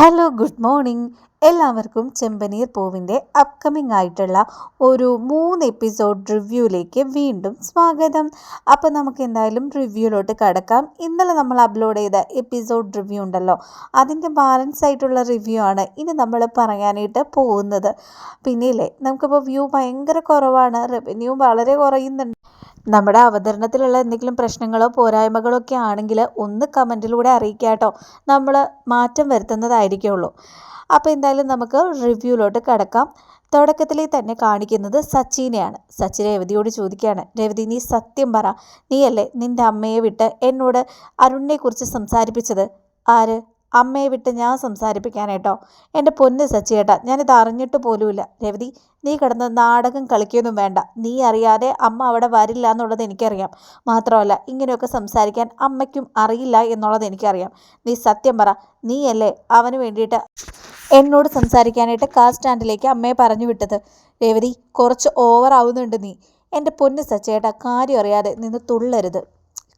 Hello good morning. എല്ലാവർക്കും ചെമ്പനീർ പൂവിന്റെ upcoming ആയിട്ടുള്ള ഒരു മൂന്ന് എപ്പിസോഡ് റിവ്യൂയിലേക്ക് വീണ്ടും സ്വാഗതം. അപ്പോൾ നമുക്ക് എന്തായാലും റിവ്യൂയിലോട്ട് കടക്കാം. ഇന്നലെ നമ്മൾ അപ്ലോഡ് ചെയ്ത എപ്പിസോഡ് റിവ്യൂ ഉണ്ടല്ലോ അതിന്റെ ബാലൻസ് ആയിട്ടുള്ള റിവ്യൂ ആണ് ഇനി നമ്മൾ പറയാനായിട്ട് പോകുന്നത്. പിന്നെയില്ലേ നമുക്കിപ്പോൾ വ്യൂ ഭയങ്കര കുറവാണ്. റവന്യൂ വളരെ കുറയുന്നുണ്ട്. നമ്മുടെ അവതരണത്തിലുള്ള എന്തെങ്കിലും പ്രശ്നങ്ങളോ പോരായ്മകളോ ഒക്കെ ആണെങ്കിൽ ഒന്ന് കമന്റിലൂടെ അറിയിക്കുക കേട്ടോ. നമ്മൾ മാറ്റം വരുത്തുന്നതായിരിക്കുള്ളൂ. അപ്പോൾ എന്തായാലും നമുക്ക് റിവ്യൂലോട്ട് കിടക്കാം. തുടക്കത്തിൽ തന്നെ കാണിക്കുന്നത് സച്ചിനെയാണ്. സച്ചിൻ രേവതിയോട് ചോദിക്കുകയാണ് രേവതി നീ സത്യം പറ. നീയല്ലേ നിന്റെ അമ്മയെ വിട്ട് എന്നോട് അരുണിനെക്കുറിച്ച് സംസാരിപ്പിച്ചത്? ആര്? അമ്മയെ വിട്ട് ഞാൻ സംസാരിപ്പിക്കാനേട്ടോ എന്റെ പൊന്ന് സച്ചിയേട്ടാ ഞാനിത് അറിഞ്ഞിട്ട് പോലുമില്ല. രവതി നീ കിടന്ന് നാടകം കളിക്കൊന്നും വേണ്ട. നീ അറിയാതെ അമ്മ അവിടെ വരില്ല എന്നുള്ളത് എനിക്കറിയാം. മാത്രമല്ല ഇങ്ങനെയൊക്കെ സംസാരിക്കാൻ അമ്മയ്ക്കും അറിയില്ല എന്നുള്ളത് എനിക്കറിയാം. നീ സത്യം പറ നീയല്ലേ അവന് വേണ്ടിയിട്ട് എന്നോട് സംസാരിക്കാനായിട്ട് കാർ സ്റ്റാൻഡിലേക്ക് അമ്മയെ പറഞ്ഞു വിട്ടത്? രവതി കുറച്ച് ഓവർ ആവുന്നുണ്ട് നീ. എന്റെ പൊന്ന് സച്ചേട്ടാ കാര്യം അറിയാതെ നിന്ന് തുള്ളരുത്.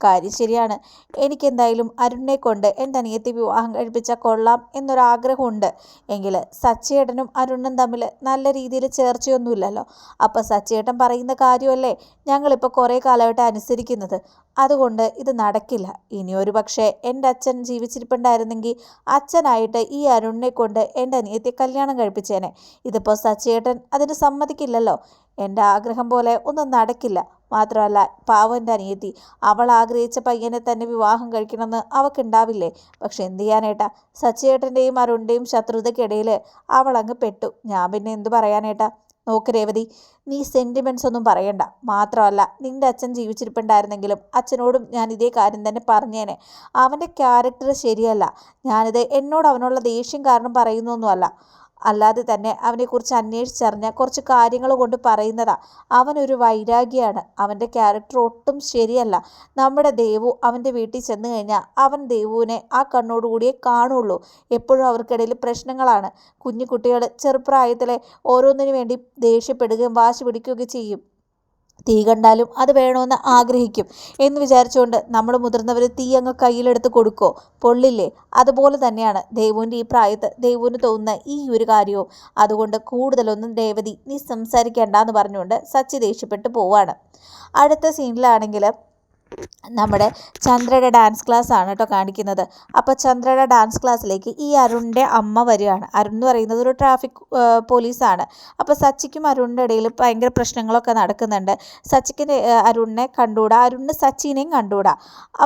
കാര്യം ശരിയാണ്. എനിക്കെന്തായാലും അരുണിനെ കൊണ്ട് എന്റെ അനിയത്തി വിവാഹം കഴിപ്പിച്ച കൊള്ളാം എന്നൊരാഗ്രഹമുണ്ട്. എങ്കിൽ സച്ചേട്ടനും അരുണും തമ്മിൽ നല്ല രീതിയിൽ ചേർച്ചയൊന്നുമില്ലല്ലോ. അപ്പോൾ സച്ചേട്ടൻ പറയുന്ന കാര്യമല്ലേ ഞങ്ങളിപ്പോൾ കുറേ കാലമായിട്ട് അനുസരിക്കുന്നത്. അതുകൊണ്ട് ഇത് നടക്കില്ല. ഇനി ഒരു പക്ഷേ എന്റെ അച്ഛൻ ജീവിച്ചിരിപ്പുണ്ടായിരുന്നെങ്കിൽ അച്ഛനായിട്ട് ഈ അരുണിനെ കൊണ്ട് എന്റെ അനിയത്തെ കല്യാണം കഴിപ്പിച്ചേനെ. ഇതിപ്പോൾ സച്ചേട്ടൻ അതിന് സമ്മതിക്കില്ലല്ലോ. എന്റെ ആഗ്രഹം പോലെ ഒന്നും നടക്കില്ല. മാത്രമല്ല പാവന്റെ അനിയത്തി. അവൾ ആഗ്രഹിച്ച പയ്യനെ തന്നെ വിവാഹം കഴിക്കണമെന്ന് അവൾക്കുണ്ടാവില്ലേ പക്ഷെ എന്ത് ചെയ്യാനേട്ടാ? സച്ചേട്ടന്റെയും അരുണിന്റെയും ശത്രുതയ്ക്കിടയിൽ അവൾ അങ്ങ് പെട്ടു. ഞാൻ പിന്നെ എന്തു പറയാനേട്ടാ? നോക്ക് രേവതി നീ സെന്റിമെന്റ്സ് ഒന്നും പറയണ്ട. മാത്രമല്ല നിന്റെ അച്ഛൻ ജീവിച്ചിരിപ്പുണ്ടായിരുന്നെങ്കിലും അച്ഛനോടും ഞാൻ ഇതേ കാര്യം തന്നെ പറഞ്ഞേനെ. അവന്റെ ക്യാരക്ടർ ശരിയല്ല. ഞാനിത് എന്നോട് അവനുള്ള ദേഷ്യം കാരണം പറയുന്നൊന്നുമല്ല. അല്ലാതെ തന്നെ അവനെക്കുറിച്ച് അന്വേഷിച്ചറിഞ്ഞ കുറച്ച് കാര്യങ്ങൾ കൊണ്ട് പറയുന്നതാ. അവനൊരു വൈരാഗ്യമാണ് അവന്റെ ക്യാരക്ടർ ഒട്ടും ശരിയല്ല. നമ്മുടെ ദേവു അവന്റെ വീട്ടിൽ ചെന്ന് കഴിഞ്ഞാൽ അവൻ ദേവുവിനെ ആ കണ്ണോടുകൂടിയേ കാണുള്ളൂ. എപ്പോഴും അവർക്കിടയിൽ പ്രശ്നങ്ങളാണ്. കുഞ്ഞു കുട്ടികൾ ചെറുപ്രായത്തിലെ ഓരോന്നിനു വേണ്ടി ദേഷ്യപ്പെടുകയും വാശി പിടിക്കുകയൊക്കെ ചെയ്യും. തീ കണ്ടാലും അത് വേണമെന്ന് ആഗ്രഹിക്കും എന്ന് വിചാരിച്ചുകൊണ്ട് നമ്മൾ മുതിർന്നവർ തീ അങ്ങ് കയ്യിലെടുത്ത് കൊടുക്കോ? പൊള്ളില്ലേ? അതുപോലെ തന്നെയാണ് ദേവുവിന്റെ ഈ പ്രായത്ത് ദേവുവിന് തോന്നുന്ന ഈ ഒരു കാര്യവും. അതുകൊണ്ട് കൂടുതലൊന്നും ദേവതി നീ സംസാരിക്കേണ്ട എന്ന് പറഞ്ഞുകൊണ്ട് സച്ചി ദേഷ്യപ്പെട്ട് പോവാണ്. അടുത്ത സീനിലാണെങ്കിൽ നമ്മുടെ ചന്ദ്രയുടെ ഡാൻസ് ക്ലാസ് ആണ് കേട്ടോ കാണിക്കുന്നത്. അപ്പോൾ ചന്ദ്രയുടെ ഡാൻസ് ക്ലാസ്സിലേക്ക് ഈ അരുണിന്റെ അമ്മ വരികയാണ്. അരുൺ എന്ന് പറയുന്നത് ഒരു ട്രാഫിക് പോലീസാണ് അപ്പോൾ സച്ചിക്കും അരുണിന്റെ ഇടയിൽ ഭയങ്കര പ്രശ്നങ്ങളൊക്കെ നടക്കുന്നുണ്ട്. സച്ചിക്കിന്റെ അരുണിനെ കണ്ടുകൂടാ? അരുണിന് സച്ചിനെയും കണ്ടുകൂടാ?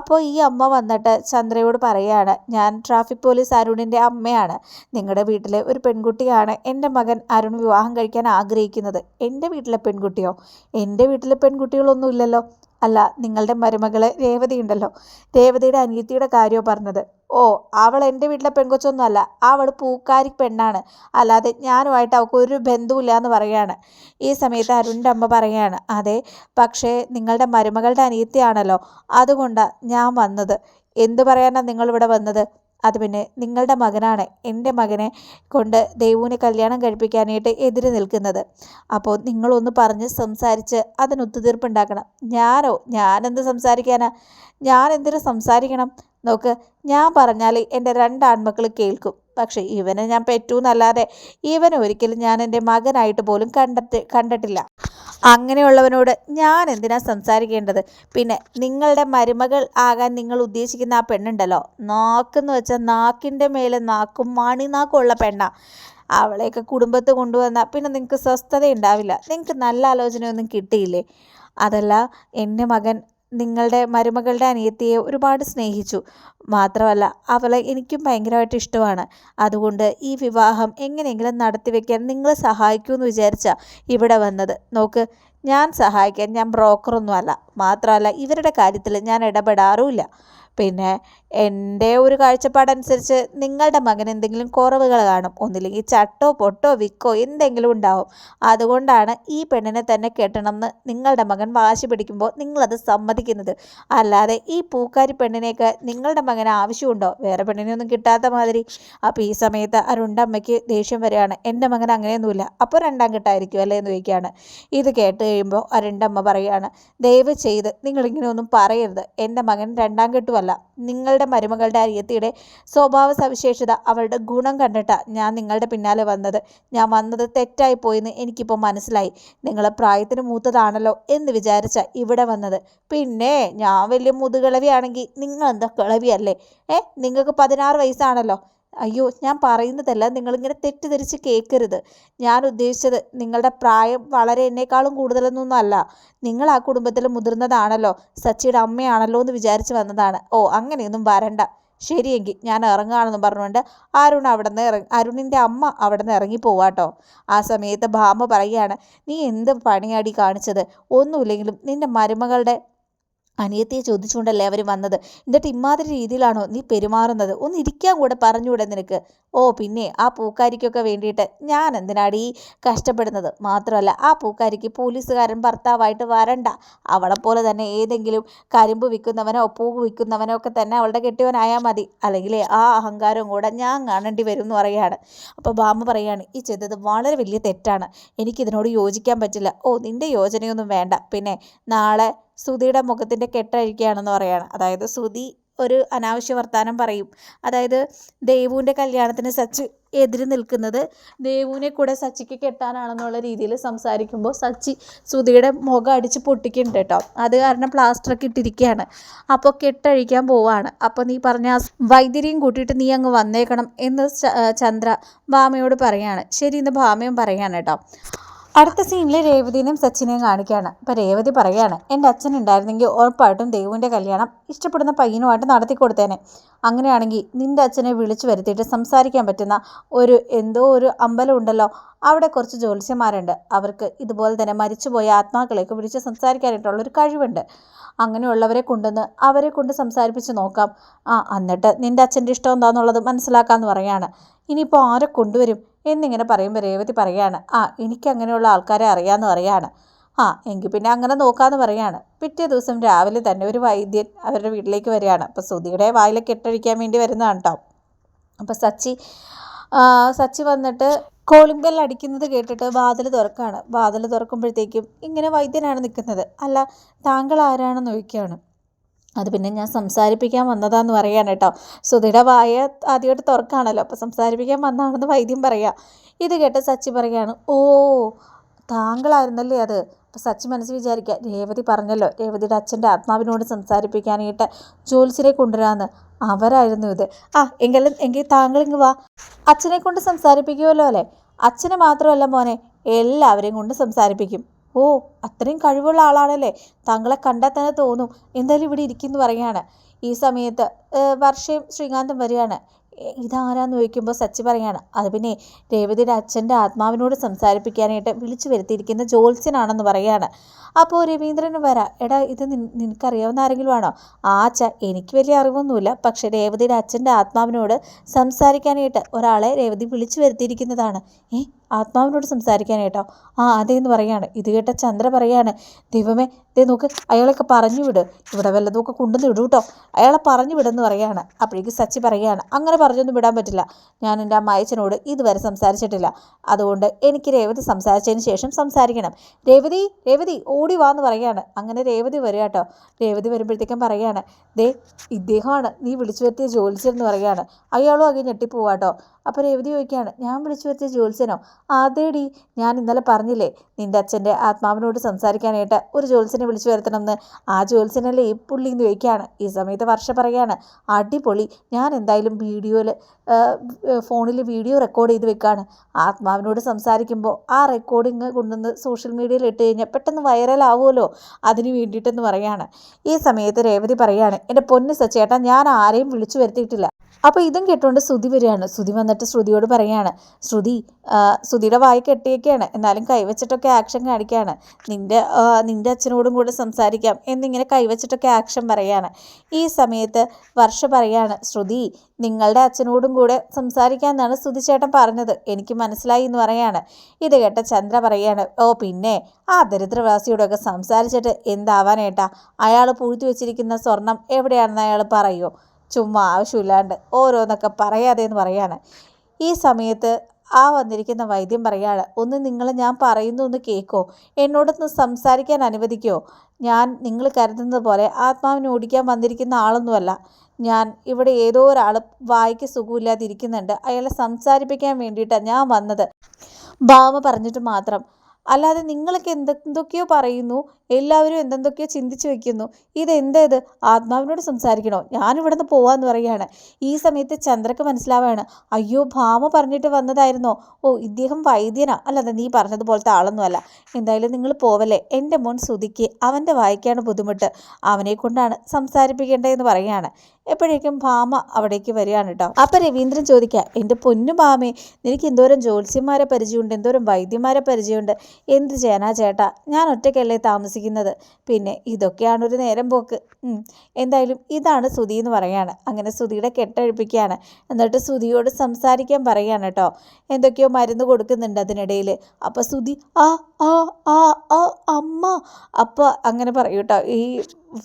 അപ്പോൾ ഈ അമ്മ വന്നിട്ട് ചന്ദ്രയോട് പറയുകയാണ് ഞാൻ ട്രാഫിക് പോലീസ് അരുണിന്റെ അമ്മയാണ്. നിങ്ങളുടെ വീട്ടിലെ ഒരു പെൺകുട്ടിയാണ് എന്റെ മകൻ അരുൺ വിവാഹം കഴിക്കാൻ ആഗ്രഹിക്കുന്നത്. എന്റെ വീട്ടിലെ പെൺകുട്ടിയോ? എന്റെ വീട്ടിലെ പെൺകുട്ടികളൊന്നുമില്ലല്ലോ അല്ല നിങ്ങളുടെ മരുമകളെ രേവതി ഉണ്ടല്ലോ. രേവതിയുടെ അനിയത്തിയുടെ കാര്യമോ പറഞ്ഞത്. ഓ അവൾ എന്റെ വീട്ടിലെ പെൺകൊച്ചൊന്നുമല്ല. അവൾ പൂക്കാരി പെണ്ണാണ്. അല്ലാതെ ഞാനുമായിട്ട് അവൾക്ക് ഒരു ബന്ധുവില്ല എന്ന് പറയുകയാണ്. ഈ സമയത്ത് അരുണിന്റെ അമ്മ പറയുകയാണ് അതെ പക്ഷേ നിങ്ങളുടെ മരുമകളുടെ അനിയത്തിയാണല്ലോ. അതുകൊണ്ടാണ് ഞാൻ വന്നത്. എന്തു പറയാനാണ് നിങ്ങളിവിടെ വന്നത്? അത് പിന്നെ നിങ്ങളുടെ മകനാണ്. എന്റെ മകനെ കൊണ്ട് ദേവുവിനെ കല്യാണം കഴിപ്പിക്കാനായിട്ട് എതിര് നിൽക്കുന്നത്. അപ്പോൾ നിങ്ങളൊന്ന് പറഞ്ഞ് സംസാരിച്ച് അതിന് ഒത്തുതീർപ്പുണ്ടാക്കണം ഞാനോ? ഞാനെന്ത് സംസാരിക്കാനാ? ഞാൻ എന്തിനു സംസാരിക്കണം? നോക്ക് ഞാൻ പറഞ്ഞാൽ എന്റെ രണ്ട് ആൺമക്കൾ കേൾക്കും. പക്ഷേ ഇവനെ ഞാൻ പെറ്റൂന്നല്ലാതെ ഇവനെ ഒരിക്കലും ഞാൻ എന്റെ മകനായിട്ട് പോലും കണ്ടെത്തി കണ്ടിട്ടില്ല. അങ്ങനെയുള്ളവനോട് ഞാൻ എന്തിനാ സംസാരിക്കേണ്ടത്? പിന്നെ നിങ്ങളുടെ മരുമകൾ ആകാൻ നിങ്ങൾ ഉദ്ദേശിക്കുന്ന ആ പെണ്ണുണ്ടല്ലോ? നാക്കെന്ന് വെച്ചാൽ നാക്കിന്റെ മേലെ നാക്കും മണിനാക്കുള്ള പെണ്ണാ. അവളെയൊക്കെ കുടുംബത്ത് കൊണ്ടുവന്നാൽ പിന്നെ നിങ്ങൾക്ക് സ്വസ്ഥത ഉണ്ടാവില്ല നിങ്ങൾക്ക് നല്ല ആലോചനയൊന്നും കിട്ടിയില്ലേ? അതല്ല എന്റെ മകൻ നിങ്ങളുടെ മരുമകളുടെ അനിയത്തിയെ ഒരുപാട് സ്നേഹിച്ചു. മാത്രമല്ല അവളെ എനിക്കും ഭയങ്കരമായിട്ട് ഇഷ്ടമാണ്. അതുകൊണ്ട് ഈ വിവാഹം എങ്ങനെയെങ്കിലും നടത്തി വയ്ക്കാൻ നിങ്ങൾ സഹായിക്കുമെന്ന് വിചാരിച്ചാൽ ഇവിടെ വന്നത്. നോക്ക് ഞാൻ സഹായിക്കാൻ ഞാൻ ബ്രോക്കറൊന്നും അല്ല മാത്രമല്ല ഇവരുടെ കാര്യത്തിൽ ഞാൻ ഇടപെടാറുമില്ല. പിന്നെ എന്റെ ഒരു കാഴ്ചപ്പാടനുസരിച്ച് നിങ്ങളുടെ മകൻ എന്തെങ്കിലും കുറവുകൾ കാണും. ഒന്നില്ലെങ്കിൽ ചട്ടോ പൊട്ടോ വിക്കോ എന്തെങ്കിലും ഉണ്ടാവും. അതുകൊണ്ടാണ് ഈ പെണ്ണിനെ തന്നെ കെട്ടണമെന്ന് നിങ്ങളുടെ മകൻ വാശി പിടിക്കുമ്പോൾ നിങ്ങളത് സമ്മതിക്കുന്നത്. അല്ലാതെ ഈ പൂക്കാരി പെണ്ണിനെയൊക്കെ നിങ്ങളുടെ മകന് ആവശ്യമുണ്ടോ? വേറെ പെണ്ണിനെയൊന്നും കിട്ടാത്ത മാതിരി. അപ്പോൾ ഈ സമയത്ത് അരുണ്ടമ്മയ്ക്ക് ദേഷ്യം വരികയാണ്. എന്റെ മകൻ അങ്ങനെയൊന്നുമില്ല. അപ്പോൾ രണ്ടാം കെട്ടായിരിക്കും അല്ലേ എന്ന് ചോദിക്കുകയാണ്. ഇത് കേട്ട് കഴിയുമ്പോൾ അരുണ്ടമ്മ പറയുകയാണ് ദയവ് ചെയ്ത് നിങ്ങളിങ്ങനെ ഒന്നും പറയരുത്. എന്റെ മകൻ രണ്ടാം കെട്ടുമല്ല. നിങ്ങളുടെ മരുമകളുടെ അരിയത്തിയുടെ സ്വഭാവ സവിശേഷത അവളുടെ ഗുണം കണ്ടിട്ടാ ഞാൻ നിങ്ങളുടെ പിന്നാലെ വന്നത്. ഞാൻ വന്നത് തെറ്റായി പോയെന്ന് എനിക്കിപ്പോൾ മനസ്സിലായി. നിങ്ങൾ പ്രായത്തിന് മൂത്തതാണല്ലോ എന്ന് വിചാരിച്ച ഇവിടെ വന്നത്. പിന്നെ ഞാൻ വലിയ മുതുകിളവിയാണെങ്കിൽ നിങ്ങൾ എന്താ കിളവിയല്ലേ? ഏ നിങ്ങൾക്ക് പതിനാറ് വയസ്സാണല്ലോ. അയ്യോ ഞാൻ പറയുന്നതല്ല. നിങ്ങളിങ്ങനെ തെറ്റിദ്ധരിച്ച് കേൾക്കരുത്. ഞാൻ ഉദ്ദേശിച്ചത് നിങ്ങളുടെ പ്രായം വളരെ എന്നേക്കാളും കൂടുതലൊന്നുമല്ല നിങ്ങൾ ആ കുടുംബത്തിൽ മുതിർന്നതാണല്ലോ. സച്ചിയുടെ അമ്മയാണല്ലോ എന്ന് വിചാരിച്ച് വന്നതാണ്. ഓ അങ്ങനെയൊന്നും വരണ്ട. ശരിയെങ്കിൽ ഞാൻ ഇറങ്ങുകയാണെന്ന് പറഞ്ഞുകൊണ്ട് അരുൺ അവിടെ നിന്ന് ഇറങ്ങി അരുണിന്റെ അമ്മ അവിടെ നിന്ന് ഇറങ്ങിപ്പോവാട്ടോ ആ സമയത്ത് ഭാമ പറയുകയാണ് നീ എന്ത് പണിയാടി കാണിച്ചത്? ഒന്നുമില്ലെങ്കിലും നിന്റെ മരുമകളുടെ അനിയത്തിയെ ചോദിച്ചുകൊണ്ടല്ലേ അവർ വന്നത്? എന്നിട്ട് ഇമാതിരി രീതിയിലാണോ നീ പെരുമാറുന്നത്? ഒന്ന് ഇരിക്കാൻ കൂടെ പറഞ്ഞുകൂടെ നിനക്ക്? ഓ പിന്നെ ആ പൂക്കാരിക്കൊക്കെ വേണ്ടിയിട്ട് ഞാൻ എന്തിനാടി കഷ്ടപ്പെടുന്നത്? മാത്രമല്ല ആ പൂക്കാരിക്ക് പോലീസുകാരൻ ഭർത്താവായിട്ട് വരണ്ട. അവളെ പോലെ തന്നെ ഏതെങ്കിലും കരിമ്പ് വിൽക്കുന്നവനോ പൂ വിൽക്കുന്നവനോ ഒക്കെ തന്നെ അവളുടെ കെട്ടിയവനായാൽ മതി. അല്ലെങ്കിൽ ആ അഹങ്കാരം കൂടെ ഞാൻ കാണേണ്ടി വരും എന്ന് പറയുകയാണ്. അപ്പോൾ ബാമ പറയാണ് ഈ ചെയ്തത് വളരെ വലിയ തെറ്റാണ്. എനിക്കിതിനോട് യോജിക്കാൻ പറ്റില്ല. ഓ നിന്റെ യോജനയൊന്നും വേണ്ട. പിന്നെ നാളെ സുധിയുടെ മുഖത്തിന്റെ കെട്ടഴിക്കുകയാണെന്ന് പറയാണ് അതായത് സുധി ഒരു അനാവശ്യ വർത്താനം പറയും. അതായത് ദേവുവിന്റെ കല്യാണത്തിന് സച്ച് എതിര് നിൽക്കുന്നത് ദേവുവിനെ കൂടെ സച്ചിക്ക് കെട്ടാനാണെന്നുള്ള രീതിയിൽ സംസാരിക്കുമ്പോൾ സച്ചി സുധിയുടെ മുഖം അടിച്ച് പൊട്ടിക്കുന്നുണ്ട് കേട്ടോ. അത് കാരണം പ്ലാസ്റ്ററൊക്കെ ഇട്ടിരിക്കുകയാണ്. അപ്പോൾ കെട്ടഴിക്കാൻ പോവാണ്. അപ്പോൾ നീ പറഞ്ഞ വൈദ്യരെയും കൂട്ടിയിട്ട് നീ അങ്ങ് വന്നേക്കണം എന്ന് ചന്ദ്ര ഭാമയോട് പറയാണ് ശരി എന്ന് ഭാമയും പറയാണ് കേട്ടോ. അടുത്ത സീനിൽ രേവതിനെയും സച്ചിനെയും കാണിക്കുകയാണ്. അപ്പോൾ രേവതി പറയുകയാണ് എന്റെ അച്ഛൻ ഉണ്ടായിരുന്നെങ്കിൽ ഉറപ്പായിട്ടും ദേവുവിന്റെ കല്യാണം ഇഷ്ടപ്പെടുന്ന പയ്യനുമായിട്ട് നടത്തി കൊടുത്തേനെ. അങ്ങനെയാണെങ്കിൽ നിന്റെ അച്ഛനെ വിളിച്ചു വരുത്തിയിട്ട് സംസാരിക്കാൻ പറ്റുന്ന ഒരു എന്തോ ഒരു അമ്പലം ഉണ്ടല്ലോ അവിടെ കുറച്ച് ജ്യോത്സ്യന്മാരുണ്ട്. അവർക്ക് ഇതുപോലെ തന്നെ മരിച്ചുപോയ ആത്മാക്കളെയൊക്കെ വിളിച്ച് സംസാരിക്കാനായിട്ടുള്ളൊരു കഴിവുണ്ട്. അങ്ങനെയുള്ളവരെ കൊണ്ടുവന്ന് അവരെ കൊണ്ട് സംസാരിപ്പിച്ച് നോക്കാം. ആ എന്നിട്ട് നിന്റെ അച്ഛന്റെ ഇഷ്ടം എന്താണെന്നുള്ളത് മനസ്സിലാക്കാമെന്ന് പറയാണ് ഇനിയിപ്പോൾ ആരെ കൊണ്ടുവരും? എന്നിങ്ങനെ പറയുമ്പോൾ രേവതി പറയാണ് ആ എനിക്ക് അങ്ങനെയുള്ള ആൾക്കാരെ അറിയാമെന്ന് പറയാണ്. ആ എങ്കിൽ പിന്നെ അങ്ങനെ നോക്കാമെന്ന് പറയാണ്. പിറ്റേ ദിവസം രാവിലെ തന്നെ ഒരു വൈദ്യൻ അവരുടെ വീട്ടിലേക്ക് വരികയാണ്. അപ്പോൾ സുധിയുടെ വായിലെ കെട്ടഴിക്കാൻ വേണ്ടി വരുന്നതാണ് കേട്ടോ അപ്പോൾ സച്ചി സച്ചി വന്നിട്ട് കോളിംഗ് ബെൽ അടിക്കുന്നത് കേട്ടിട്ട് വാതിൽ തുറക്കാണ്. വാതിൽ തുറക്കുമ്പോഴത്തേക്കും ഇങ്ങനെ വൈദ്യനാണ് നിൽക്കുന്നത്. അല്ല താങ്കൾ ആരാണെന്ന് ചോദിക്കുകയാണ്. അത് പിന്നെ ഞാൻ സംസാരിപ്പിക്കാൻ വന്നതാന്ന് പറയാണ് കേട്ടോ. സുധിയുടെ വായ ആദ്യമായിട്ട് തുറക്കാണല്ലോ അപ്പോൾ സംസാരിപ്പിക്കാൻ വന്നതാണെന്ന് വൈദ്യം പറയാം ഇത് കേട്ട് സച്ചി പറയാണ് ഓ താങ്കളായിരുന്നല്ലേ അത്? അപ്പോൾ സച്ചി മനസ്സിൽ വിചാരിക്കുക രേവതി പറഞ്ഞല്ലോ രേവതിയുടെ അച്ഛന്റെ ആത്മാവിനോട് സംസാരിപ്പിക്കാനായിട്ട് ജോലിസിനെ കൊണ്ടുവരാമെന്ന് അവരായിരുന്നു ഇത്. ആ എങ്കിലും എങ്കിൽ താങ്കൾ ഇങ്ങ് വാ. അച്ഛനെ കൊണ്ട് സംസാരിപ്പിക്കുമല്ലോ അല്ലേ? അച്ഛനെ മാത്രമല്ല മോനെ എല്ലാവരെയും കൊണ്ട് സംസാരിപ്പിക്കും. ഓ അത്രയും കഴിവുള്ള ആളാണല്ലേ? താങ്കളെ കണ്ടാൽ തന്നെ തോന്നും എന്തായാലും ഇവിടെ ഇരിക്കുന്നു പറയാണ് ഈ സമയത്ത് വർഷയും ശ്രീകാന്തും വരികയാണ്. ഇതാരാന്ന് ചോദിക്കുമ്പോൾ സച്ചി പറയാണ് അത് പിന്നെ രേവതിയുടെ അച്ഛന്റെ ആത്മാവിനോട് സംസാരിപ്പിക്കാനായിട്ട് വിളിച്ചു വരുത്തിയിരിക്കുന്ന ജോത്സ്യനാണെന്ന് പറയാണ് അപ്പോൾ രവീന്ദ്രന് വരാം. എടാ ഇത് നിനക്കറിയാവുന്ന ആരെങ്കിലും ആണോ? ആ അച്ഛ എനിക്ക് വലിയ അറിവൊന്നുമില്ല. പക്ഷേ രേവതിയുടെ അച്ഛന്റെ ആത്മാവിനോട് സംസാരിക്കാനായിട്ട് ഒരാളെ രേവതി വിളിച്ചു വരുത്തിയിരിക്കുന്നതാണ്. ഏ ആത്മാവിനോട് സംസാരിക്കാനായിട്ടോ ആ അതെ എന്ന് പറയാണ്. ഇത് കേട്ട ചന്ദ്ര പറയാണ് ദൈവമേ ദേ നോക്ക് അയാളൊക്കെ പറഞ്ഞു വിട്. ഇവിടെ വല്ലതുമൊക്കെ കൊണ്ടുവന്ന് വിടൂ കേട്ടോ അയാളെ പറഞ്ഞു വിടെന്ന് പറയാണ്. അപ്പോഴേക്ക് സച്ചി പറയാണ് അങ്ങനെ പറഞ്ഞൊന്നും വിടാൻ പറ്റില്ല. ഞാൻ എന്റെ അമ്മായച്ചനോട് ഇതുവരെ സംസാരിച്ചിട്ടില്ല. അതുകൊണ്ട് എനിക്ക് രേവതി സംസാരിച്ചതിന് ശേഷം സംസാരിക്കണം. രേവതി രേവതി ഓടി വാന്ന് പറയാണ്. അങ്ങനെ രേവതി വരിക കേട്ടോ രേവതി വരുമ്പോഴത്തേക്കും പറയാണ് ദേ ഇദ്ദേഹമാണ് നീ വിളിച്ചു വരുത്തിയ ജോലിച്ചെന്ന് പറയാണ്. അയാളും ആകെ ഞെട്ടിപ്പോവാട്ടോ അപ്പോൾ രേവതി ചോദിക്കുകയാണ് ഞാൻ വിളിച്ചു വരുത്തിയ ജോത്സ്യനോ അതേടി ഞാൻ ഇന്നലെ പറഞ്ഞില്ലേ നിന്റെ അച്ഛന്റെ ആത്മാവിനോട് സംസാരിക്കാനായിട്ട് ഒരു ജോത്സ്യനെ വിളിച്ചു വരുത്തണമെന്ന് ആ ജോത്സ്യനല്ലേ ഈ പുള്ളി എന്ന് ചോദിക്കുകയാണ്. ഈ സമയത്ത് വർഷ പറയുകയാണ് അടിപൊളി ഞാൻ എന്തായാലും വീഡിയോയിൽ ഫോണിൽ വീഡിയോ റെക്കോർഡ് ചെയ്ത് വെക്കുകയാണ് ആത്മാവിനോട് സംസാരിക്കുമ്പോൾ ആ റെക്കോർഡിങ് കൊണ്ടുവന്ന് സോഷ്യൽ മീഡിയയിൽ ഇട്ട് കഴിഞ്ഞാൽ പെട്ടെന്ന് വൈറലാവുമല്ലോ അതിന് വേണ്ടിയിട്ടെന്ന് പറയാണ് ഈ സമയത്ത് രേവതി പറയാണ് എന്റെ പൊന്ന് സച്ചേട്ടാ ഞാൻ ആരെയും വിളിച്ചു വരുത്തിയിട്ടില്ല. അപ്പോൾ ഇതും കേട്ടുകൊണ്ട് ശ്രുതി വരികയാണ്. ശ്രുതി വന്നിട്ട് ശ്രുതിയോട് പറയാണ് ശ്രുതി ശ്രുതിയുടെ വായി കെട്ടിയൊക്കെയാണ് എന്നാലും കൈവച്ചിട്ടൊക്കെ ആക്ഷൻ കാണിക്കുകയാണ് നിന്റെ നിന്റെ അച്ഛനോടും കൂടെ സംസാരിക്കാം എന്നിങ്ങനെ കൈവച്ചിട്ടൊക്കെ ആക്ഷൻ പറയാണ്. ഈ സമയത്ത് വർഷ പറയാണ് ശ്രുതി നിങ്ങളുടെ അച്ഛനോടും കൂടെ സംസാരിക്കാമെന്നാണ് ശ്രുതി ചേട്ടൻ പറഞ്ഞത്. എനിക്ക് മനസ്സിലായി എന്ന് പറയാണ്. ഇത് കേട്ട ചന്ദ്ര പറയാണ് ഓ പിന്നെ ആ ദരിദ്രവാസിയോടൊക്കെ സംസാരിച്ചിട്ട് എന്താവാനേട്ടാ? അയാൾ പൂഴ്ത്തി വെച്ചിരിക്കുന്ന സ്വർണം എവിടെയാണെന്ന് അയാൾ പറയുമോ ചുമ്മാ ആവശ്യമില്ലാണ്ട് ഓരോന്നൊക്കെ പറയാതെ എന്ന് പറയാണ്. ഈ സമയത്ത് ആ വന്നിരിക്കുന്ന വൈദ്യം പറയാണ് ഒന്ന് നിങ്ങൾ ഞാൻ പറയുന്നു ഒന്ന് കേൾക്കോ എന്നോടൊന്ന് സംസാരിക്കാൻ അനുവദിക്കോ. ഞാൻ നിങ്ങൾ കരുതുന്നത് പോലെ ആത്മാവിനെ ഓടിക്കാൻ വന്നിരിക്കുന്ന ആളൊന്നുമല്ല. ഞാൻ ഇവിടെ ഏതോ ഒരാൾ വായിക്ക് സുഖമില്ലാതിരിക്കുന്നുണ്ട്. അയാളെ സംസാരിപ്പിക്കാൻ വേണ്ടിയിട്ടാണ് ഞാൻ വന്നത്. ഭാമ പറഞ്ഞിട്ട് മാത്രം അല്ലാതെ നിങ്ങളൊക്കെ എന്തെന്തൊക്കെയോ പറയുന്നു എല്ലാവരും എന്തെന്തൊക്കെയോ ചിന്തിച്ചു വെക്കുന്നു. ഇതെന്തേത്? ആത്മാവിനോട് സംസാരിക്കണോ? ഞാനിവിടെ നിന്ന് പോവാന്ന് പറയാണ് ഈ സമയത്ത് ചന്ദ്രക്ക് മനസ്സിലാവാണ്. അയ്യോ ഭാമ പറഞ്ഞിട്ട് വന്നതായിരുന്നോ? ഓ ഇദ്ദേഹം വൈദ്യനാ. അല്ലാതെ നീ പറഞ്ഞതുപോലത്തെ ആളൊന്നുമല്ല. എന്തായാലും നിങ്ങൾ പോവല്ലേ? എന്റെ മോൻ സുധിക്ക് അവന്റെ വായിക്കാണ് ബുദ്ധിമുട്ട്. അവനെ കൊണ്ടാണ് സംസാരിപ്പിക്കേണ്ടതെന്ന് പറയാണ് എപ്പോഴേക്കും ഭാമ അവിടേക്ക് വരികയാണ് കേട്ടോ അപ്പം രവീന്ദ്രൻ ചോദിക്കുക എന്റെ പൊന്നു ഭാമേ നിനക്ക് എന്തോരം ജ്യോത്സ്യന്മാരെ പരിചയമുണ്ട് എന്തോരം വൈദ്യന്മാരെ പരിചയമുണ്ട്? എന്ത് ചെയ്യാനാ ചേട്ടാ? ഞാൻ ഒറ്റയ്ക്കല്ലേ താമസിക്കുന്നത്. പിന്നെ ഇതൊക്കെയാണ് ഒരു നേരം പോക്ക്. എന്തായാലും ഇതാണ് സുധി എന്ന് പറയാണ്. അങ്ങനെ സുധിയുടെ കെട്ടഴിപ്പിക്കുകയാണ്. എന്നിട്ട് സുധിയോട് സംസാരിക്കാൻ പറയാണ് കേട്ടോ എന്തൊക്കെയോ മരുന്ന് കൊടുക്കുന്നുണ്ട് അതിനിടയിൽ അപ്പോൾ സുധി ആ ആ ആ ആ അമ്മ. അപ്പോൾ അങ്ങനെ പറയും കേട്ടോ ഈ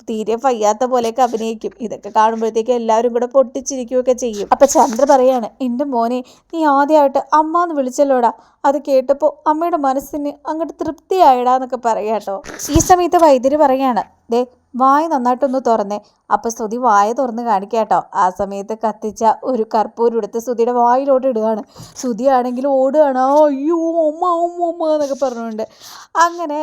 തീരെ വയ്യാത്ത പോലെയൊക്കെ അഭിനയിക്കും. ഇതൊക്കെ കാണുമ്പോഴത്തേക്ക് എല്ലാവരും കൂടെ പൊട്ടിച്ചിരിക്കുകയൊക്കെ ചെയ്യും. അപ്പം ചന്ദ്ര പറയാണ് എന്റെ മോനെ നീ ആദ്യമായിട്ട് അമ്മ എന്ന് വിളിച്ചല്ലോടാ. അത് കേട്ടപ്പോൾ അമ്മയുടെ മനസ്സിന് അങ്ങോട്ട് തൃപ്തിയായടാ എന്നൊക്കെ പറയാട്ടോ. ഈ സമയത്ത് വൈദ്യര് പറയാണ് ദേ വായ നന്നായിട്ടൊന്ന് തുറന്നേ. അപ്പൊ സ്തുതി വായ തുറന്ന് കാണിക്കാട്ടോ. ആ സമയത്ത് കത്തിച്ച ഒരു കർപ്പൂരം എടുത്ത് സ്തുതിയുടെ വായിലോട്ട് ഇടുകയാണ്. സ്തുതി ആണെങ്കിൽ ഓടുകയാണ്. അയ്യോ അമ്മ എന്നൊക്കെ പറഞ്ഞുകൊണ്ട് അങ്ങനെ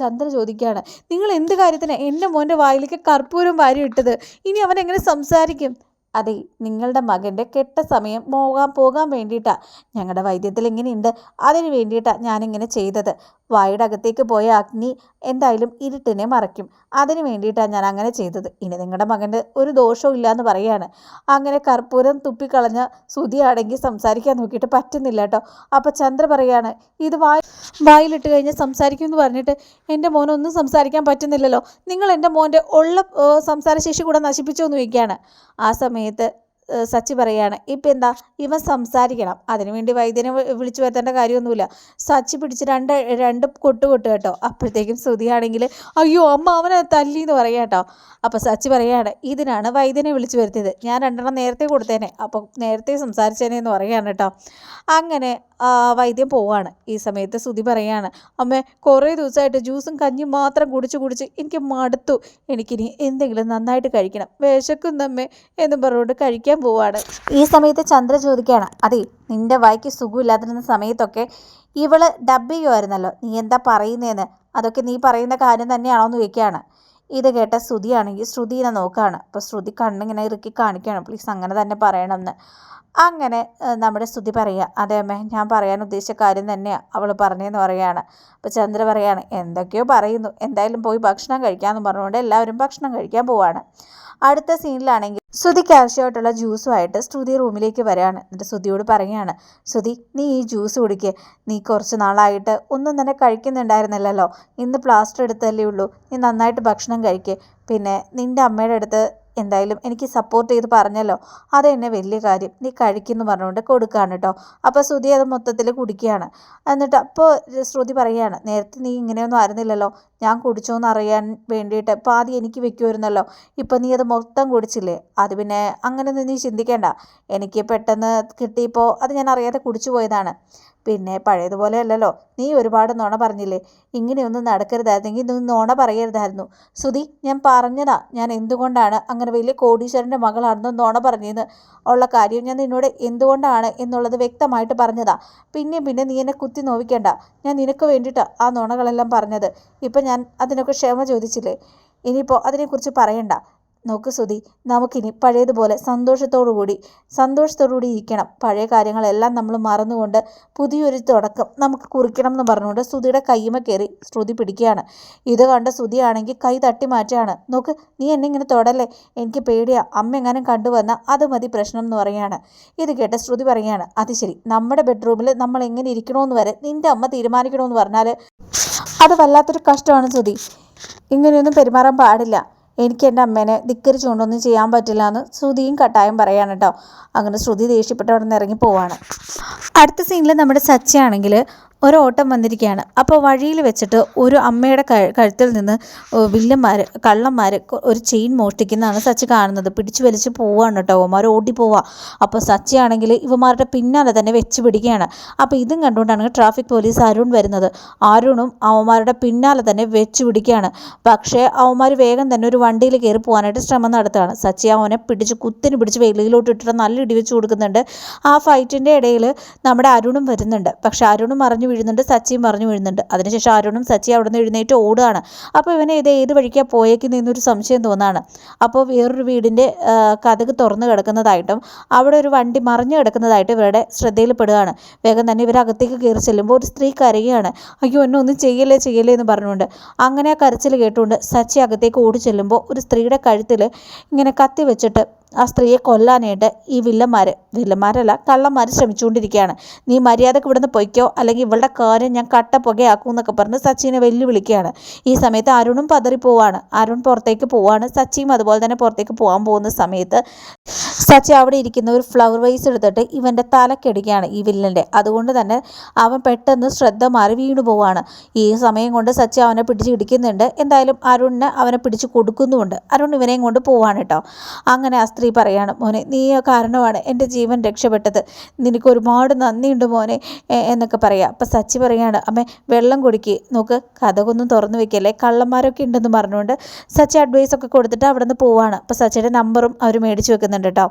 ചന്ദ്ര ചോദിക്കുകയാണ്. നിങ്ങൾ എന്ത് കാര്യത്തിന് എന്റെ മോന്റെ വായിലേക്ക് കർപ്പൂരം വാരി ഇട്ടത്? ഇനി അവൻ എങ്ങനെ സംസാരിക്കും? അതെ നിങ്ങളുടെ മകന്റെ കെട്ട സമയം പോകാൻ പോകാൻ വേണ്ടിയിട്ടാണ് ഞങ്ങളുടെ വൈദ്യത്തിൽ ഇങ്ങനെയുണ്ട്. അതിന് വേണ്ടിയിട്ടാണ് ഞാനിങ്ങനെ ചെയ്തത്. വായുടെ അകത്തേക്ക് പോയ അഗ്നി എന്തായാലും ഇരുട്ടിനെ മറയ്ക്കും. അതിന് വേണ്ടിയിട്ടാണ് ഞാൻ അങ്ങനെ ചെയ്തത്. ഇനി നിങ്ങളുടെ മകന്റെ ഒരു ദോഷവും ഇല്ലയെന്ന് പറയാണ്. അങ്ങനെ കർപ്പൂരം തുപ്പിക്കളഞ്ഞ സുതിയാണെങ്കിൽ സംസാരിക്കാൻ നോക്കിയിട്ട് പറ്റുന്നില്ല കേട്ടോ. അപ്പോൾ ചന്ദ്ര പറയാണ് ഇത് വായ വായിലിട്ട് കഴിഞ്ഞാൽ സംസാരിക്കും എന്ന് പറഞ്ഞിട്ട് എന്റെ മോനൊന്നും സംസാരിക്കാൻ പറ്റുന്നില്ലല്ലോ. നിങ്ങൾ എന്റെ മോന്റെ ഉള്ള സംസാരശേഷി കൂടെ നശിപ്പിച്ചോ എന്ന് ചോദിക്കുകയാണ്. ആ സമയത്ത് ഏഹ്, സച്ചി പറയാണ് ഇപ്പം എന്താ ഇവൻ സംസാരിക്കണം. അതിനുവേണ്ടി വൈദ്യനെ വിളിച്ചു വരുത്തേണ്ട കാര്യമൊന്നുമില്ല. സച്ചി പിടിച്ച് രണ്ട് രണ്ട് കൊട്ട് കൊട്ട് കേട്ടോ. അപ്പോഴത്തേക്കും ശ്രുതിയാണെങ്കിൽ അയ്യോ അമ്മ അവനെ തല്ലി എന്ന് പറയാം കേട്ടോ. അപ്പോൾ സച്ചി പറയാണ് ഇതിനാണ് വൈദ്യനെ വിളിച്ചു വരുത്തിയത്. ഞാൻ രണ്ടെണ്ണം നേരത്തെ കൊടുത്തേനെ. അപ്പോൾ നേരത്തെ സംസാരിച്ചേനെ എന്ന് പറയാണ് കേട്ടോ. അങ്ങനെ വൈദ്യം പോവാണ്. ഈ സമയത്ത് ശ്രുതി പറയാണ് അമ്മേ കുറേ ദിവസമായിട്ട് ജ്യൂസും കഞ്ഞും മാത്രം കുടിച്ച് കുടിച്ച് എനിക്ക് മടുത്തു. എനിക്കിനി എന്തെങ്കിലും നന്നായിട്ട് കഴിക്കണം. വിശക്കുന്നമ്മേ എന്ന് പറഞ്ഞുകൊണ്ട് കഴിക്കാൻ പോവാണ്. ഈ സമയത്ത് ചന്ദ്ര ചോദിക്കുകയാണ് അതെ നിന്റെ വായിക്ക് സുഖമില്ലാതിരുന്ന സമയത്തൊക്കെ ഇവൾ ഡബ് ചെയ്യുമായിരുന്നല്ലോ നീ എന്താ പറയുന്നതെന്ന് അതൊക്കെ നീ പറയുന്ന കാര്യം തന്നെയാണോ? എന്ന് ചോദിക്കുകയാണ്. ഇത് കേട്ട ശ്രുതിയാണെങ്കിൽ ശ്രുതിനെ നോക്കുകയാണ് അപ്പോൾ ശ്രുതി കണ്ണിങ്ങനെ ഇറുക്കി കാണിക്കുകയാണ് പ്ലീസ് അങ്ങനെ തന്നെ പറയണമെന്ന്. അങ്ങനെ നമ്മുടെ ശ്രുതി പറയുക അതെ അമ്മേ ഞാൻ പറയാൻ ഉദ്ദേശിച്ച കാര്യം തന്നെയാണ് അവൾ പറഞ്ഞതെന്ന് പറയുകയാണ്. അപ്പോൾ ചന്ദ്ര പറയുകയാണ് എന്തൊക്കെയോ പറയുന്നു എന്തായാലും പോയി ഭക്ഷണം കഴിക്കാമെന്ന് പറഞ്ഞുകൊണ്ട് എല്ലാവരും ഭക്ഷണം കഴിക്കാൻ പോവാണ്. അടുത്ത സീനിലാണെങ്കിൽ ശ്രുതിക്ക് ആവശ്യമായിട്ടുള്ള ജ്യൂസുമായിട്ട് ശ്രുതി റൂമിലേക്ക് വരികയാണ്. എന്നിട്ട് ശ്രുതിയോട് പറയുകയാണ് ശ്രുതി നീ ഈ ജ്യൂസ് കുടിക്കുക നീ കുറച്ച് നാളായിട്ട് ഒന്നും തന്നെ കഴിക്കുന്നുണ്ടായിരുന്നില്ലല്ലോ. ഇന്ന് പ്ലാസ്റ്റർ എടുത്തല്ലേ ഉള്ളൂ. നീ നന്നായിട്ട് ഭക്ഷണം കഴിക്കുക പിന്നെ നിന്റെ അമ്മയുടെ അടുത്ത് എന്തായാലും എനിക്ക് സപ്പോർട്ട് ചെയ്ത് പറഞ്ഞല്ലോ. അത് തന്നെ വലിയ കാര്യം. നീ കഴിക്കുന്നു പറഞ്ഞുകൊണ്ട് കൊടുക്കുകയാണ് കേട്ടോ അപ്പോൾ ശ്രുതി അത് മൊത്തത്തിൽ കുടിക്കുകയാണ്. എന്നിട്ട് അപ്പോൾ ശ്രുതി പറയുകയാണ് നേരത്തെ നീ ഇങ്ങനെയൊന്നും ആയിരുന്നില്ലല്ലോ. ഞാൻ കുടിച്ചോന്ന് അറിയാൻ വേണ്ടിയിട്ട് ഇപ്പോൾ ആദ്യം എനിക്ക് വെക്കുമായിരുന്നല്ലോ ഇപ്പം നീ അത് മൊത്തം കുടിച്ചില്ലേ? അത് പിന്നെ അങ്ങനെ നീ ചിന്തിക്കേണ്ട. എനിക്ക് പെട്ടെന്ന് കിട്ടിയപ്പോൾ അത് ഞാൻ അറിയാതെ കുടിച്ചു പോയതാണ് പിന്നെ പഴയതുപോലെ അല്ലല്ലോ നീ ഒരുപാട് നുണ പറഞ്ഞില്ലേ? ഇങ്ങനെയൊന്നും നടക്കരുതായിരുന്നെങ്കിൽ നീ നുണ പറയരുതായിരുന്നു. സുധി ഞാൻ പറഞ്ഞതാ. ഞാൻ എന്തുകൊണ്ടാണ് അങ്ങനെ വലിയ കോടീശ്വരന്റെ മകളാണെന്ന് നുണ പറഞ്ഞതെന്ന് ഉള്ള കാര്യം ഞാൻ നിന്നോട് എന്തുകൊണ്ടാണ് എന്നുള്ളത് വ്യക്തമായിട്ട് പറഞ്ഞതാ. പിന്നെ പിന്നെ നീ എന്നെ കുത്തി നോവിക്കേണ്ട. ഞാൻ നിനക്ക് വേണ്ടിയിട്ട് ആ നുണകളെല്ലാം പറഞ്ഞത്. ഇപ്പം ഞാൻ അതിനൊക്കെ ക്ഷമ ചോദിച്ചില്ലേ? ഇനിയിപ്പോൾ അതിനെക്കുറിച്ച് പറയണ്ട. നോക്ക് സുധി നമുക്കിനി പഴയതുപോലെ സന്തോഷത്തോടു കൂടി സന്തോഷത്തോടു കൂടി ഇരിക്കണം. പഴയ കാര്യങ്ങളെല്ലാം നമ്മൾ മറന്നുകൊണ്ട് പുതിയൊരു തുടക്കം നമുക്ക് കുറിക്കണം എന്ന് പറഞ്ഞുകൊണ്ട് സുതിയുടെ കയ്യുമ കയറി ശ്രുതി പിടിക്കുകയാണ്. ഇത് കണ്ട സുതിയാണെങ്കിൽ കൈ തട്ടി മാറ്റുകയാണ്. നോക്ക് നീ എന്നെ ഇങ്ങനെ തൊടല്ലേ? എനിക്ക് പേടിയാ. അമ്മ എങ്ങനെ കണ്ടുവന്ന അത് മതി പ്രശ്നം എന്ന് പറയുകയാണ്. ഇത് കേട്ട ശ്രുതി പറയുകയാണ് അത് ശരി. നമ്മുടെ ബെഡ്റൂമിൽ നമ്മൾ എങ്ങനെ ഇരിക്കണമെന്ന് വരെ നിന്റെ അമ്മ തീരുമാനിക്കണമെന്ന് പറഞ്ഞാൽ അത് വല്ലാത്തൊരു കഷ്ടമാണ് സുതി ഇങ്ങനെയൊന്നും പെരുമാറാൻ പാടില്ല. എനിക്ക് എന്റെ അമ്മേനെ ധിക്കരിച്ചുകൊണ്ടൊന്നും ചെയ്യാൻ പറ്റില്ല എന്ന് ശ്രുതിയും കട്ടായം പറയാണ് കേട്ടോ. അങ്ങനെ ശ്രുതി ദേഷ്യപ്പെട്ട് അവിടെ നിന്ന് ഇറങ്ങി പോവാണ്. അടുത്ത സീനിൽ നമ്മുടെ സച്ചിയാണെങ്കിൽ ഒരു ഓട്ടം വന്നിരിക്കുകയാണ്. അപ്പോൾ വഴിയിൽ വെച്ചിട്ട് ഒരു അമ്മയുടെ കഴുത്തിൽ നിന്ന് വില്ലന്മാർ കള്ളന്മാർ ഒരു ചെയിൻ മോഷ്ടിക്കുന്നതാണ് സച്ചി കാണുന്നത്. പിടിച്ചു വലിച്ച് പോവാണ് കേട്ടോ ഓമാർ ഓടി പോവാ. അപ്പോൾ സച്ചി ആണെങ്കിൽ ഇവന്മാരുടെ പിന്നാലെ തന്നെ വെച്ച് പിടിക്കുകയാണ്. അപ്പോൾ ഇതും കണ്ടുകൊണ്ടാണ് ട്രാഫിക് പോലീസ് അരുൺ വരുന്നത്. അരുണും അവന്മാരുടെ പിന്നാലെ തന്നെ വെച്ച് പിടിക്കുകയാണ്. പക്ഷേ അവന്മാർ വേഗം തന്നെ ഒരു വണ്ടിയിൽ കയറി പോകാനായിട്ട് ശ്രമം നടത്തുകയാണ്. സച്ചി അവനെ പിടിച്ച് കുത്തിന് പിടിച്ച് വെളിയിലോട്ട് ഇട്ടിട്ട് നല്ല ഇടിവെച്ച് കൊടുക്കുന്നുണ്ട്. ആ ഫൈറ്റിന്റെ ഇടയിൽ നമ്മുടെ അരുണും വരുന്നുണ്ട്. പക്ഷേ അരുണും മറിഞ്ഞു വീഴുന്നുണ്ട് സച്ചിയും മറിഞ്ഞു വീഴുന്നുണ്ട്. അതിനുശേഷം അരുണും സച്ചി അവിടെ നിന്ന് എഴുന്നേറ്റ് ഓടുകയാണ്. അപ്പോൾ ഇവനെ ഇത് ഏത് വഴിക്കാണ് പോയേക്കുന്നതെന്നൊരു സംശയം തോന്നാണ്. അപ്പോൾ വേറൊരു വീടിന്റെ കഥക്ക് തുറന്നു കിടക്കുന്നതായിട്ടും അവിടെ ഒരു വണ്ടി മറിഞ്ഞു കിടക്കുന്നതായിട്ട് ഇവരുടെ ശ്രദ്ധയിൽപ്പെടുകയാണ്. വേഗം തന്നെ ഇവർ അകത്തേക്ക് കയറി ചെല്ലുമ്പോൾ ഒരു സ്ത്രീ കരയുകയാണ്. അയ്യോ എന്നെ ഒന്നും ചെയ്യല്ലേ ചെയ്യല്ലേ എന്ന് പറഞ്ഞുകൊണ്ട്. അങ്ങനെ ആ കരച്ചിൽ കേട്ടുകൊണ്ട് സച്ചി അകത്തേക്ക് ഓടി ചെല്ലുമ്പോൾ ഒരു സ്ത്രീയുടെ കഴുത്തിൽ ഇങ്ങനെ കത്തി വെച്ചിട്ട് ആ സ്ത്രീയെ കൊല്ലാനായിട്ട് ഈ വില്ലന്മാർ വില്ലന്മാരല്ല കള്ളന്മാർ ശ്രമിച്ചുകൊണ്ടിരിക്കുകയാണ്. നീ മര്യാദയ്ക്ക് ഇവിടുന്ന് പൊയ്ക്കോ അല്ലെങ്കിൽ ഇവളുടെ കാര്യം ഞാൻ കട്ട പുകയാക്കും എന്നൊക്കെ പറഞ്ഞ് സച്ചിനെ വെല്ലുവിളിക്കുകയാണ്. ഈ സമയത്ത് അരുണും പതറിപ്പോവാണ് അരുൺ പുറത്തേക്ക് പോവാണ്. സച്ചിയും അതുപോലെ തന്നെ പുറത്തേക്ക് പോകാൻ പോകുന്ന സമയത്ത് സച്ചി അവിടെ ഇരിക്കുന്ന ഒരു ഫ്ലവർ വൈസ് എടുത്തിട്ട് ഇവന്റെ തലക്കടിക്കുകയാണ് ഈ വില്ലന്റെ അതുകൊണ്ട് തന്നെ അവൻ പെട്ടെന്ന് ശ്രദ്ധ മാറി വീണു പോവാണ്. ഈ സമയം കൊണ്ട് സച്ചി അവനെ പിടിച്ച് ഇടിക്കുന്നുണ്ട്. എന്തായാലും അരുണിന് അവനെ പിടിച്ച് കൊടുക്കുന്നുമുണ്ട്. അരുൺ ഇവനെയും കൊണ്ട് പോവാണ് കേട്ടോ. അങ്ങനെ സ്ത്രീ പറയാണ് മോനെ നീ കാരണമാണ് എന്റെ ജീവൻ രക്ഷപ്പെട്ടത്. നിനക്ക് ഒരുപാട് നന്ദിയുണ്ട് മോനെ എന്നൊക്കെ പറയാം. അപ്പം സച്ചി പറയാണ് അമ്മേ വെള്ളം കുടിക്കുക നോക്ക് കഥകൊന്നും തുറന്നു വെക്കല്ലേ? കള്ളന്മാരൊക്കെ ഉണ്ടെന്ന് പറഞ്ഞുകൊണ്ട് സച്ചി അഡ്വൈസ് ഒക്കെ കൊടുത്തിട്ട് അവിടെ നിന്ന് പോവാണ്. അപ്പോൾ സച്ചിയുടെ നമ്പറും അവർ മേടിച്ച് വെക്കുന്നുണ്ട് കേട്ടോ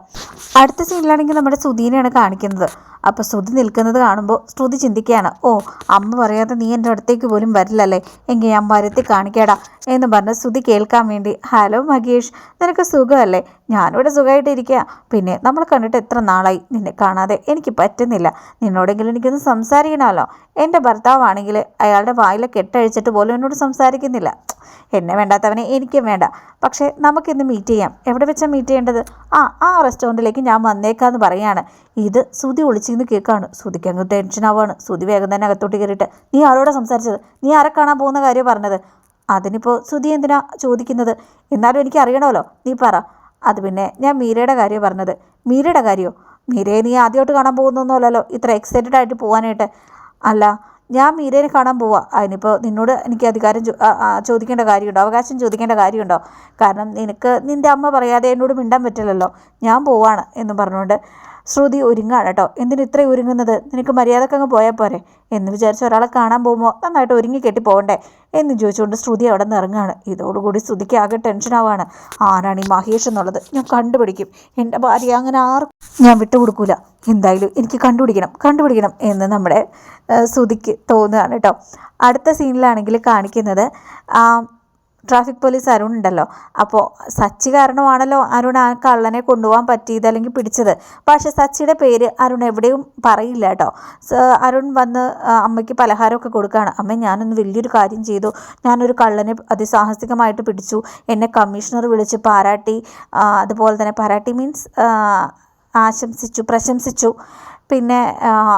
അടുത്ത സീനിലാണെങ്കിൽ നമ്മുടെ സുധീനെയാണ് കാണിക്കുന്നത്. അപ്പോൾ ശ്രുതി നിൽക്കുന്നത് കാണുമ്പോൾ ശ്രുതി ചിന്തിക്കുകയാണ് ഓ അമ്മ പറയാതെ നീ എന്റെ അടുത്തേക്ക് പോലും വരില്ലല്ലേ? എങ്കിൽ ഞാൻ വരുത്തി കാണിക്കാടാ എന്ന് പറഞ്ഞ് ശ്രുതി കേൾക്കാൻ വേണ്ടി ഹലോ മഹേഷ് നിനക്ക് സുഖമല്ലേ? ഞാനിവിടെ സുഖമായിട്ട് ഇരിക്കുക പിന്നെ നമ്മൾ കണ്ടിട്ട് എത്ര നാളായി നിന്നെ കാണാതെ എനിക്ക് പറ്റുന്നില്ല. നിന്നോടെങ്കിലും എനിക്കൊന്ന് സംസാരിക്കണമല്ലോ. എന്റെ ഭർത്താവാണെങ്കിൽ അയാളുടെ വായിലെ കെട്ടഴിച്ചിട്ട് പോലും എന്നോട് സംസാരിക്കുന്നില്ല. എന്നെ വേണ്ടാത്തവനെ എനിക്കും വേണ്ട. പക്ഷേ നമുക്കിന്ന് മീറ്റ് ചെയ്യാം. എവിടെ വെച്ചാൽ മീറ്റ് ചെയ്യേണ്ടത്? ആ ആ റെസ്റ്റോറന്റിലേക്ക് ഞാൻ വന്നേക്കാന്ന് പറയാണ്. ഇത് സുതി ഒളിച്ചിന്ന് കേൾക്കാണ്. സുതിക്ക് അങ്ങ് ടെൻഷനാവാണ് സുതി വേഗം തന്നെ അകത്തോട്ട് കയറിയിട്ട് നീ ആരോടാ സംസാരിച്ചത്? നീ ആരെ കാണാൻ പോകുന്ന കാര്യം പറഞ്ഞത്? അതിനിപ്പോൾ സുതി എന്തിനാ ചോദിക്കുന്നത്? എന്നാലും എനിക്ക് അറിയണമല്ലോ. നീ പറ. അത് പിന്നെ ഞാൻ മീരയുടെ കാര്യം പറഞ്ഞത്. മീരയുടെ കാര്യമോ മീരയെ നീ ആദ്യമായിട്ട് കാണാൻ പോകുന്നൊന്നുമല്ലല്ലോ. ഇത്ര എക്സൈറ്റഡ് ആയിട്ട് പോകാനായിട്ട് അല്ല ഞാൻ മീരയെ കാണാൻ പോവാ. അതിനിപ്പോൾ നിന്നോട് എനിക്ക് അധികാരം ചോദിക്കേണ്ട കാര്യമുണ്ടോ? അവകാശം ചോദിക്കേണ്ട കാര്യമുണ്ടോ? കാരണം നിനക്ക് നിന്റെ അമ്മ പറയാതെ എന്നോട് മിണ്ടാൻ പറ്റില്ലല്ലോ. ഞാൻ പോവാണ് എന്ന് പറഞ്ഞുകൊണ്ട് ശ്രുതി ഒരുങ്ങാണ് കേട്ടോ. എന്തിനു ഇത്ര ഒരുങ്ങുന്നത്? നിനക്ക് മര്യാദയ്ക്ക് അങ്ങ് പോയാൽ പോരെ. എന്ന് വിചാരിച്ച് ഒരാളെ കാണാൻ പോകുമ്പോൾ നന്നായിട്ട് ഒരുങ്ങി കെട്ടി പോകണ്ടേ എന്ന് ചോദിച്ചുകൊണ്ട് ശ്രുതി അവിടെ നിന്ന് ഇറങ്ങുകയാണ് ഇതോടുകൂടി ശ്രുതിക്ക് ആകെ ടെൻഷനാവാണ് ആരാണ് ഈ മഹേഷ് എന്നുള്ളത് ഞാൻ കണ്ടുപിടിക്കും. എന്റെ ഭാര്യ അങ്ങനെ ആർക്കും ഞാൻ വിട്ടുകൊടുക്കൂല. എന്തായാലും എനിക്ക് കണ്ടുപിടിക്കണം കണ്ടുപിടിക്കണം എന്ന് നമ്മുടെ ശ്രുതിക്ക് തോന്നുകയാണ് കേട്ടോ. അടുത്ത സീനിലാണെങ്കിൽ കാണിക്കുന്നത് ട്രാഫിക് പോലീസ് അരുൺ ഉണ്ടല്ലോ. അപ്പോൾ സച്ചി കാരണമാണല്ലോ അരുൺ ആ കള്ളനെ കൊണ്ടുപോകാൻ പറ്റിയത് അല്ലെങ്കിൽ പിടിച്ചത്. പക്ഷേ സച്ചിയുടെ പേര് അരുൺ എവിടെയും പറയില്ല കേട്ടോ. അരുൺ വന്ന് അമ്മയ്ക്ക് പലഹാരമൊക്കെ കൊടുക്കുകയാണ്. അമ്മ ഞാനൊന്ന് വലിയൊരു കാര്യം ചെയ്തു. ഞാനൊരു കള്ളനെ അതിസാഹസികമായിട്ട് പിടിച്ചു. എന്നെ കമ്മീഷണർ വിളിച്ച് പാരാട്ടി അതുപോലെ തന്നെ പാരാട്ടി മീൻസ് ആശംസിച്ചു പ്രശംസിച്ചു. പിന്നെ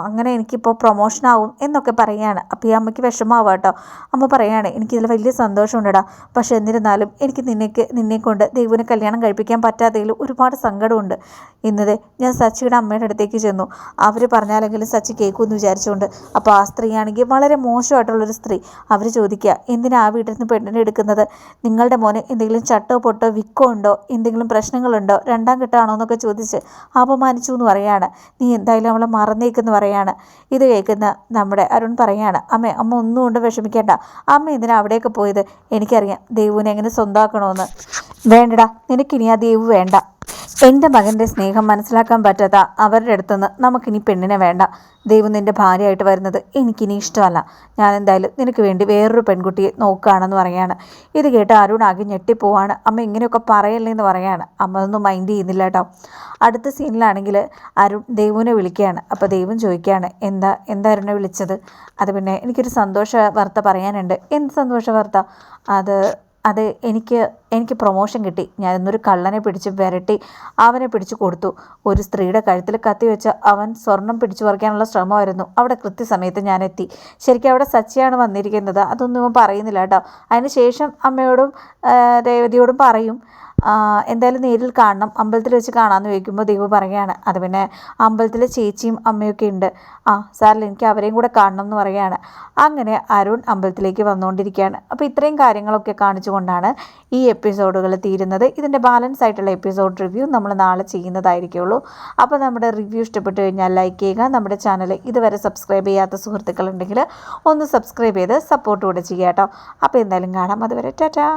അങ്ങനെ എനിക്കിപ്പോൾ പ്രൊമോഷനാവും എന്നൊക്കെ പറയുകയാണ് അപ്പോൾ ഈ അമ്മയ്ക്ക് വിഷമാവുക കേട്ടോ അമ്മ പറയുകയാണ് എനിക്കിതിൽ വലിയ സന്തോഷമുണ്ടടാ. പക്ഷെ എന്നിരുന്നാലും എനിക്ക് നിന്നേക്ക് നിന്നെ കൊണ്ട് ദൈവനെ കല്യാണം കഴിപ്പിക്കാൻ പറ്റാത്തതിൽ ഒരുപാട് സങ്കടമുണ്ട്. ഇന്നത് ഞാൻ സച്ചിയുടെ അമ്മയുടെ അടുത്തേക്ക് ചെന്നു. അവർ പറഞ്ഞാലെങ്കിലും സച്ചി കേൾക്കുമെന്ന് വിചാരിച്ചുകൊണ്ട് അപ്പോൾ ആ സ്ത്രീയാണെങ്കിൽ വളരെ മോശമായിട്ടുള്ളൊരു സ്ത്രീ. അവർ ചോദിക്കുക എന്തിനാ ആ വീട്ടിൽ നിന്ന് പെണ്ണിനെ എടുക്കുന്നത്? നിങ്ങളുടെ മോനെ എന്തെങ്കിലും ചട്ടോ പൊട്ടോ വിക്കോ ഉണ്ടോ? എന്തെങ്കിലും പ്രശ്നങ്ങളുണ്ടോ? രണ്ടാം കെട്ടാണോ എന്നൊക്കെ ചോദിച്ച് അപമാനിച്ചു എന്ന് പറയാണ്. നീ എന്തായാലും അവളെ മറന്നേക്കെന്ന് പറയാണ്. ഇത് കേൾക്കുന്ന നമ്മുടെ അരുൺ പറയാണ് അമ്മ അമ്മ ഒന്നും കൊണ്ട് വിഷമിക്കേണ്ട. അമ്മ ഇതിന് അവിടെയൊക്കെ പോയത്? എനിക്കറിയാം ദേവുവിനെ എങ്ങനെ സ്വന്തമാക്കണമെന്ന് വേണ്ടടാ നിനക്കിനി ആ ദേവു വേണ്ട. എന്റെ മകന്റെ സ്നേഹം മനസ്സിലാക്കാൻ പറ്റാത്ത അവരുടെ അടുത്തുനിന്ന് നമുക്കിനി പെണ്ണിനെ വേണ്ട. ദൈവം നിന്റെ ഭാര്യയായിട്ട് വരുന്നത് എനിക്കിനി ഇഷ്ടമല്ല. ഞാൻ എന്തായാലും നിനക്ക് വേണ്ടി വേറൊരു പെൺകുട്ടിയെ നോക്കുകയാണെന്ന് പറയാണ് ഇത് കേട്ട് അരുൺ ആകെ ഞെട്ടിപ്പോവാണ്. അമ്മ ഇങ്ങനെയൊക്കെ പറയല്ലേ എന്ന് പറയാണ് അമ്മ ഒന്നും മൈൻഡ് ചെയ്യുന്നില്ല കേട്ടോ. അടുത്ത സീനിലാണെങ്കിൽ അരുൺ ദൈവനെ വിളിക്കുകയാണ്. അപ്പോൾ ദൈവം ചോദിക്കുകയാണ് എന്താ എന്താ അരുണെ വിളിച്ചത്? അത് പിന്നെ എനിക്കൊരു സന്തോഷ വാർത്ത പറയാനുണ്ട്. എന്ത് സന്തോഷ വാർത്ത? അത് അത് എനിക്ക് എനിക്ക് പ്രൊമോഷൻ കിട്ടി. ഞാൻ ഇന്നൊരു കള്ളനെ പിടിച്ച് വിരട്ടി അവനെ പിടിച്ചു കൊടുത്തു. ഒരു സ്ത്രീയുടെ കഴുത്തിൽ കത്തി വെച്ച് അവൻ സ്വർണം പിടിച്ചു പറിക്കാനുള്ള ശ്രമമായിരുന്നു. അവിടെ കൃത്യസമയത്ത് ഞാൻ എത്തി ശരിക്കും അവിടെ സച്ചിയാണ് വന്നിരിക്കുന്നത്. അതൊന്നും ഇവൻ പറയുന്നില്ല കേട്ടോ. അതിന് ശേഷം അമ്മയോടും രേവതിയോടും പറയും. എന്തായാലും നേരിൽ കാണണം. അമ്പലത്തിൽ വെച്ച് കാണാമെന്ന് ചോദിക്കുമ്പോൾ ദൈവം പറയുകയാണ്. അത് പിന്നെ അമ്പലത്തിലെ ചേച്ചിയും അമ്മയൊക്കെ ഉണ്ട്. ആ സാറിൽ എനിക്ക് അവരെയും കൂടെ കാണണം എന്ന് പറയുകയാണ്. അങ്ങനെ അരുൺ അമ്പലത്തിലേക്ക് വന്നുകൊണ്ടിരിക്കുകയാണ്. അപ്പോൾ ഇത്രയും കാര്യങ്ങളൊക്കെ കാണിച്ചുകൊണ്ടാണ് ഈ എപ്പിസോഡുകൾ തീരുന്നത്. ഇതിന്റെ ബാലൻസ് ആയിട്ടുള്ള എപ്പിസോഡ് റിവ്യൂ നമ്മൾ നാളെ ചെയ്യുന്നതായിരിക്കുള്ളൂ. അപ്പോൾ നമ്മുടെ റിവ്യൂ ഇഷ്ടപ്പെട്ടു കഴിഞ്ഞാൽ ലൈക്ക് ചെയ്യുക. നമ്മുടെ ചാനൽ ഇതുവരെ സബ്സ്ക്രൈബ് ചെയ്യാത്ത സുഹൃത്തുക്കളുണ്ടെങ്കിൽ ഒന്ന് സബ്സ്ക്രൈബ് ചെയ്ത് സപ്പോർട്ട് കൂടെ ചെയ്യുക കേട്ടോ. അപ്പോൾ എന്തായാലും കാണാം. അതുവരെ ടാറ്റാ.